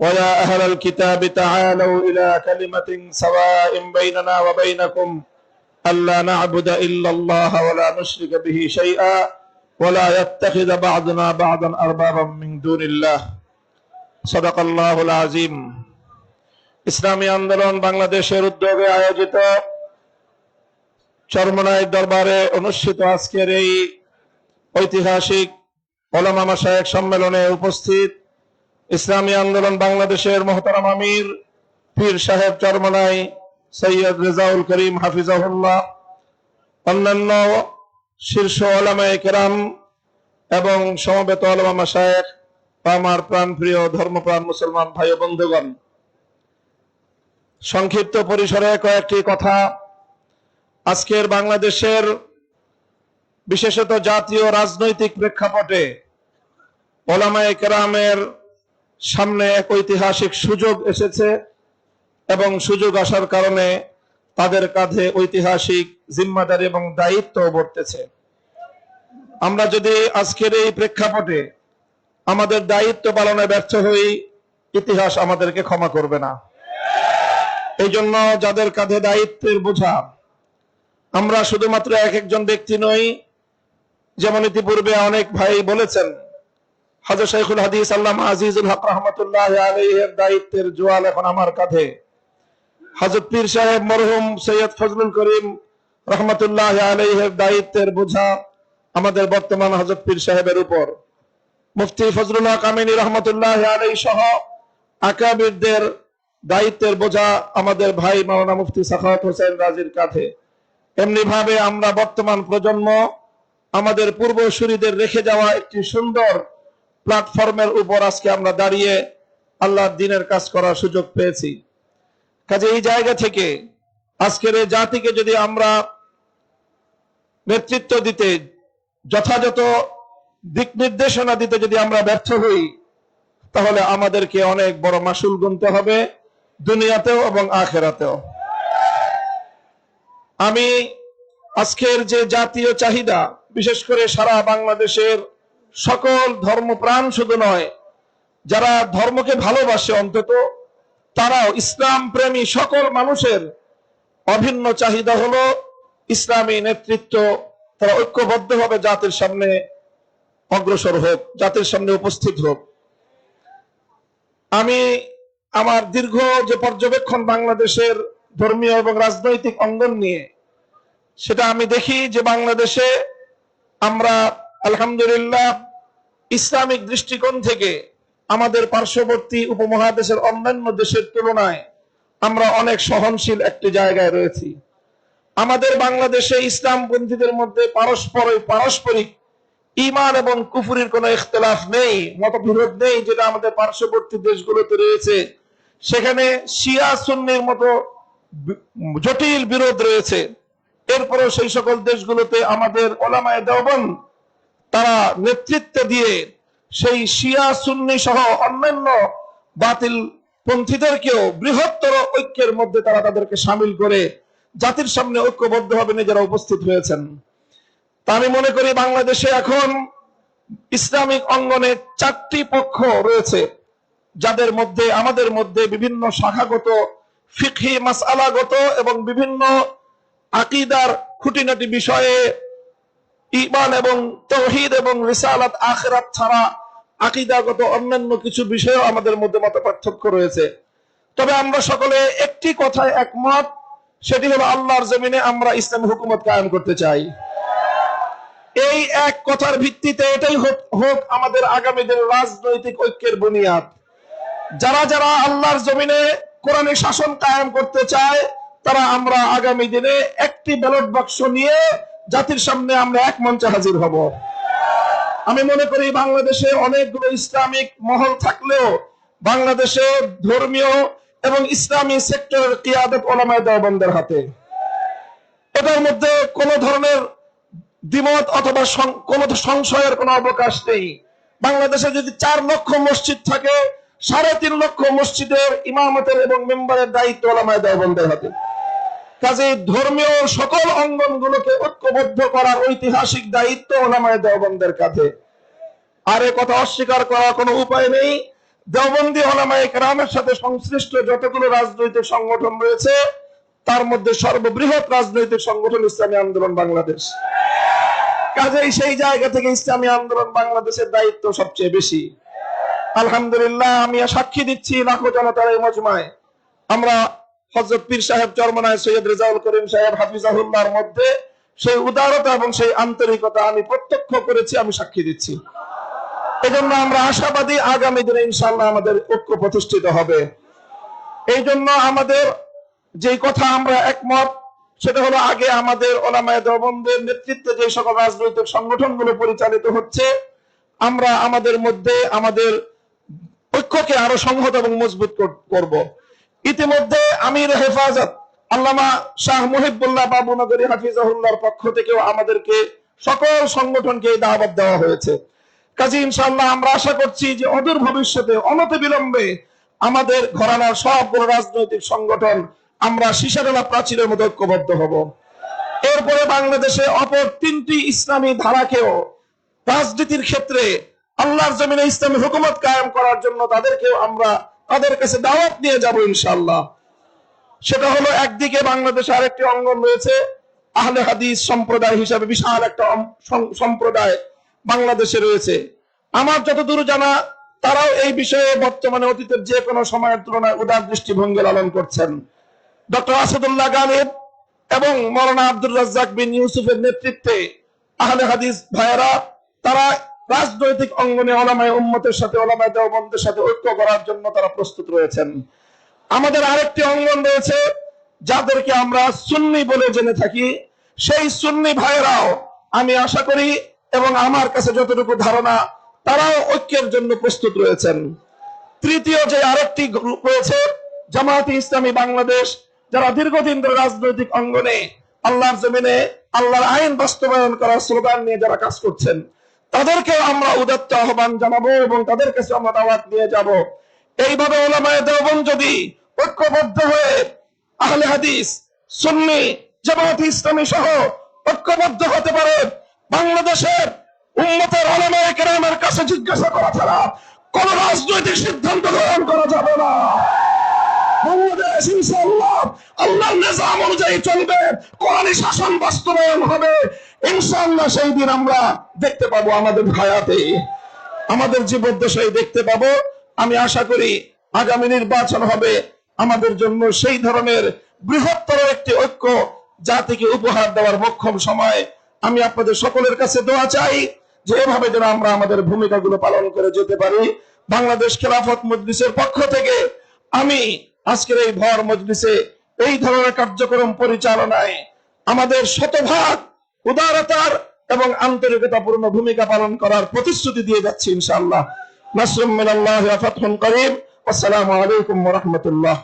ويا أهل الكتاب تعالوا إلى كلمة سواء بيننا وبينكم ألا نعبد إلا الله ولا نشرك به شيئا ولا يتخذ بعضنا بعضا أربابا من دون الله صدق الله العظيم ইসলামী আন্দোলন বাংলাদেশের উদ্যোগে আয়োজিত চরমনাই দরবারে অনুষ্ঠিত আজকের এই ঐতিহাসিক ওলামা মাসায়েক সম্মেলনে উপস্থিত ইসলামী আন্দোলন বাংলাদেশের মোহতারাম আমির, পীর সাহেব চরমনাই, সৈয়দ রেজাউল করিম হাফিজাহুল্লাহ, অন্যান্য শীর্ষ ওলামায়ে কেরাম এবং সমবেত ওলামা মাসায়েক আমার প্রাণ প্রিয় ধর্মপ্রাণ মুসলমান ভাই বন্ধুগণ। সংক্ষিপ্ত পরিসরে কয়েকটি কথা। আজকের বাংলাদেশের বিশেষত জাতীয় রাজনৈতিক প্রেক্ষাপটে ওলামায় কেরামের সামনে এক ঐতিহাসিক সুযোগ এসেছে এবং সুযোগ আসার কারণে তাদের কাঁধে ঐতিহাসিক জিম্মাদারি এবং দায়িত্ব বর্তেছে। আমরা যদি আজকের এই প্রেক্ষাপটে আমাদের দায়িত্ব পালনে ব্যর্থ হই, ইতিহাস আমাদেরকে ক্ষমা করবে না। এই জন্য যাদের কাঁধে দায়িত্বের বোঝা, আমরা শুধুমাত্র এক একজন ব্যক্তি নই, যেমন ইতিপূর্বে অনেক ভাই বলেছেন শাইখুল হাদিস আজিজুল হক রহমতুল্লাহ আলহের দায়িত্বের জোয়াল এখন আমার কাঁধে। পীর সাহেব মরহুম সৈয়দ ফজলুল করিম রহমতুল্লাহ আলহের দায়িত্বের বোঝা আমাদের বর্তমান হজরত পীর সাহেবের উপর। মুফতি ফজলুল হক আমিনী রহমতুল্লাহ আলাই সহ আকাবিরদের দায়িত্বের বোঝা আমাদের ভাই মাওলানা মুফতি সাখাওয়াত হোসেন রাজির কাঁধে। এমনি ভাবে আমরা বর্তমান প্রজন্ম আমাদের পূর্বসূরিদের রেখে যাওয়া একটি সুন্দর প্ল্যাটফর্মের উপর আজকে আমরা দাঁড়িয়ে আল্লাহর দিনের কাজ করার সুযোগ পেয়েছি। কাজে এই জায়গা থেকে আজকের এই জাতিকে যদি আমরা নেতৃত্ব দিতে, যথাযথ দিক নির্দেশনা দিতে যদি আমরা ব্যর্থ হই, তাহলে আমাদেরকে অনেক বড় মাসুল গুনতে হবে দুনিয়াতেও এবং আখেরাতেও। আমি আজকের যে জাতীয় চাহিদা, বিশেষ করে সারা বাংলাদেশের সকল ধর্মপ্রাণ শুধু নয়, যারা ধর্মকে ভালোবাসে অন্তত, তারাও ইসলাম প্রেমী সকল মানুষের অভিন্ন চাহিদা হলো ইসলামী নেতৃত্ব। তারা ঐক্যবদ্ধভাবে জাতির সামনে অগ্রসর হোক, জাতির সামনে উপস্থিত হোক। আমি আমার দীর্ঘ যে পর্যবেক্ষণ বাংলাদেশের ধর্মীয় এবং রাজনৈতিক অঙ্গন নিয়ে, সেটা আমি দেখি যে বাংলাদেশে আমরা আলহামদুলিল্লাহ, ইসলামিক দৃষ্টিকোণ থেকে আমাদের পার্শ্ববর্তী উপমহাদেশের অন্যান্য দেশের তুলনায় আমরা অনেক সহনশীল একটি জায়গায় রয়েছি। আমাদের বাংলাদেশে ইসলামপন্থীদের মধ্যে পারস্পর পারস্পরিক ইমান এবং কুফুরির কোনো ইখতলাফ নেই, মতবিরোধ নেই যেটা আমাদের পার্শ্ববর্তী দেশগুলোতে রয়েছে। সেখানে শিয়া সুন্নির মতো জটিল বিরোধ রয়েছে। এরপরেও সেই সকল দেশগুলোতে আমাদের ওলামায় দেওবন তারা নেতৃত্ব দিয়ে সেই শিয়া সুন্নি সহ অন্যান্য বাতিল পন্থীদেরকেও বৃহত্তর ঐক্যের মধ্যে তারা তাদেরকে সামিল করে জাতির সামনে ঐক্যবদ্ধ ঐক্যবদ্ধভাবে নিজেরা উপস্থিত হয়েছেন। তা আমি মনে করি বাংলাদেশে এখন ইসলামিক অঙ্গনে চারটি পক্ষ রয়েছে, যাদের মধ্যে, আমাদের মধ্যে বিভিন্ন শাখাগত, ফিকহি মাসআলাগত এবং বিভিন্ন আকিদার খুঁটিনাটি বিষয়ে ইমান এবং তৌহিদ এবং রিসালাত আখেরাত ছাড়া আকিদাগত অন্যান্য কিছু বিষয়েও আমাদের মধ্যে মত পার্থক্য রয়েছে। তবে আমরা সকলে একটি কথায় একমত, সেটি হলো আল্লাহর জমিনে আমরা ইসলামী হুকুমত কায়েম করতে চাই। এই এক কথার ভিত্তিতে এটাই হোক হোক আমাদের আগামী দিনের রাজনৈতিক ঐক্যের বুনিয়াদ। যারা যারা আল্লাহর জমিনে কোরআনে শাসন কায়েম করতে চায়, তারা আমরা আগামী দিনে একটি ব্যালট বাক্স নিয়ে জাতির সামনে আমরা এক মঞ্চে হাজির হব। আমি মনে করি বাংলাদেশে অনেকগুলো ইসলামিক মহল থাকলেও বাংলাদেশে ধর্মীয় এবং ইসলামী সেক্টরের কিয়াদত ওলামায় দেওবন্দের হাতে। এটার মধ্যে কোন ধরনের দ্বিমত অথবা কোনো সংশয়ের কোনো অবকাশ নেই। বাংলাদেশে যদি চার লক্ষ মসজিদ থাকে, সাড়ে তিন লক্ষ মসজিদের ইমামতের এবং মেম্বারের দায়িত্ব ওলামায় দেওবন্দের হাতে। কাজে ধর্মীয় সকল অঙ্গনগুলোকে ঐক্যবদ্ধ করার ঐতিহাসিক দায়িত্ব ওলামায় দেওবন্দের কাছে আর কথা অস্বীকার করার কোনো উপায় নেই। দেওবন্দি ওলামায় কেরামের সাথে সংশ্লিষ্ট যতগুলো রাজনৈতিক সংগঠন রয়েছে, তার মধ্যে সর্ববৃহৎ রাজনৈতিক সংগঠন ইসলামী আন্দোলন বাংলাদেশ। কাজেই সেই জায়গা থেকে ইসলামী আন্দোলন বাংলাদেশের দায়িত্ব সবচেয়ে বেশি। আলহামদুলিল্লাহ, আমি সাক্ষী দিচ্ছি লাখো জনতার এই মজমায়। আমরা হজরত পীর সাহেব চরমনায় সৈয়দ রেজাউল করিম সাহেব হাফিজাহুল্লাহর মধ্যে সেই উদারতা এবং সেই আন্তরিকতা আমি প্রত্যক্ষ করেছি, আমি সাক্ষী দিচ্ছি। এজন্য আমরা আশাবাদী আগামী দিনে ইনশাল্লাহ আমাদের ঐক্য প্রতিষ্ঠিত হবে। এই জন্য আমাদের যে কথা আমরা একমত, সেটা হলো আগে আমাদের ওলামায় দেওবন্দের নেতৃত্বে যে সকল রাজনৈতিক সংগঠনগুলো পরিচালিত হচ্ছে, আমরা আমাদের মধ্যে আমাদের ঐক্যকে আরও সংহত এবং মজবুত কর- করব। ইতিমধ্যে আমির হেফাজত আল্লামা শাহ মুহিবুল্লাহ বাবুনগরী হাফিজাহুল্লাহর পক্ষ থেকেও আমাদেরকে সকল সংগঠনকে এই দাওয়াত দেওয়া হয়েছে। কাজে ইনশাআল্লাহ, আমরা আশা করছি যে অদূর ভবিষ্যতে অনতি বিলম্বে আমাদের ঘরানার সবগুলো রাজনৈতিক সংগঠন আমরা সিসারেলা প্রাচীরের মতো ঐক্যবদ্ধ হব। এরপরে বাংলাদেশে অপর তিনটি ইসলামী ধারাকেও রাজনীতির ক্ষেত্রে আল্লাহর জমিনে ইসলামী হুকুমত কায়েম করার জন্য তাদেরকেও আমরা তাদের কাছে দাওয়াত নিয়ে যাব ইনশাআল্লাহ। সেটা হলো একদিকে বাংলাদেশে আরেকটি অঙ্গন রয়েছে, আহলে হাদিস সম্প্রদায় হিসাবে বিশাল একটা সম্প্রদায় বাংলাদেশে রয়েছে। আমার যতদূর জানা, তারাও এই বিষয়ে বর্তমানে অতীতের যে কোনো সময়ের তুলনায় উদার দৃষ্টিভঙ্গি লালন করছেন। ডক্টর আসাদুল্লাহ গালিব এবং মৌলানা আব্দুর রাজ্জাক বিন ইউসুফের নেতৃত্বে আহলে হাদিস ভাইয়েরা, তারা রাজনৈতিক অঙ্গনে ওলামায় উম্মতের সাথে, ওলামায় দেওবন্দের সাথে ঐক্য করার জন্য তারা প্রস্তুত রয়েছেন। আমাদের আরেকটি অঙ্গন রয়েছে, যাদেরকে আমরা সুন্নি বলে জেনে থাকি। সেই সুন্নি ভাইয়েরাও, আমি আশা করি এবং আমার কাছে যতটুকু ধারণা, তারাও ঐক্যের জন্য প্রস্তুত রয়েছেন। তৃতীয় যে আরেকটি গ্রুপ রয়েছে, জামায়াতে ইসলামী বাংলাদেশ, যারা দীর্ঘদিন ধরে রাজনৈতিক অঙ্গনে আল্লাহর জমিনে, আল্লাহর আইন বাস্তবায়ন করার স্লোগান নিয়ে যারা কাজ করছেন তাদেরকে আমরা উদাত্ত আহ্বান জানাব এবং তাদের কাছে আমরা দাওয়াত নিয়ে যাব। এইভাবে ওলামায় দেওবন যদি ঐক্যবদ্ধ হয়ে আহলে হাদিস, সুন্নি, জামাত ইসলামী সহ ঐক্যবদ্ধ হতে পারে, বাংলাদেশের উন্মতের ওলামায় কেরামের কাছে জিজ্ঞাসা করা ছাড়া কোন রাজনৈতিক সিদ্ধান্ত গ্রহণ করা যাবে না। বাংলাদেশ, ইনশাআল্লাহ, আল্লাহর নিজাম অনুযায়ী চলবে, কোরআনী শাসন বাস্তবায়ন হবে। ইনশাআল্লাহ সেই দিন আমরা দেখতে পাবো আমাদের ভায়াতে আমাদের জীবদ্দশায় দেখতে পাবো। আমি আশা করি আগামী নির্বাচন হবে আমাদের জন্য সেই ধরনের বৃহত্তর একটি ঐক্য জাতিকে উপহার দেওয়ার মক্ষম সময়। আমি আপনাদের সকলের কাছে দোয়া চাই যে এভাবে যেন আমরা আমাদের ভূমিকাগুলো পালন করে যেতে পারি। বাংলাদেশ খেলাফত মজলিসের পক্ষ থেকে আমি আজকের এই ভর মজলিসে এই ধরনের কার্যক্রম পরিচালনায় আমাদের শতভাগ উদারতার এবং আন্তরিকতাপূর্ণ ভূমিকা পালন করার প্রতিশ্রুতি দিয়ে যাচ্ছি, ইনশাআল্লাহ। নাসরুম মিনাল্লাহি ওয়া ফাতহুন করিম। আসসালামু আলাইকুম ওয়া রাহমাতুল্লাহ।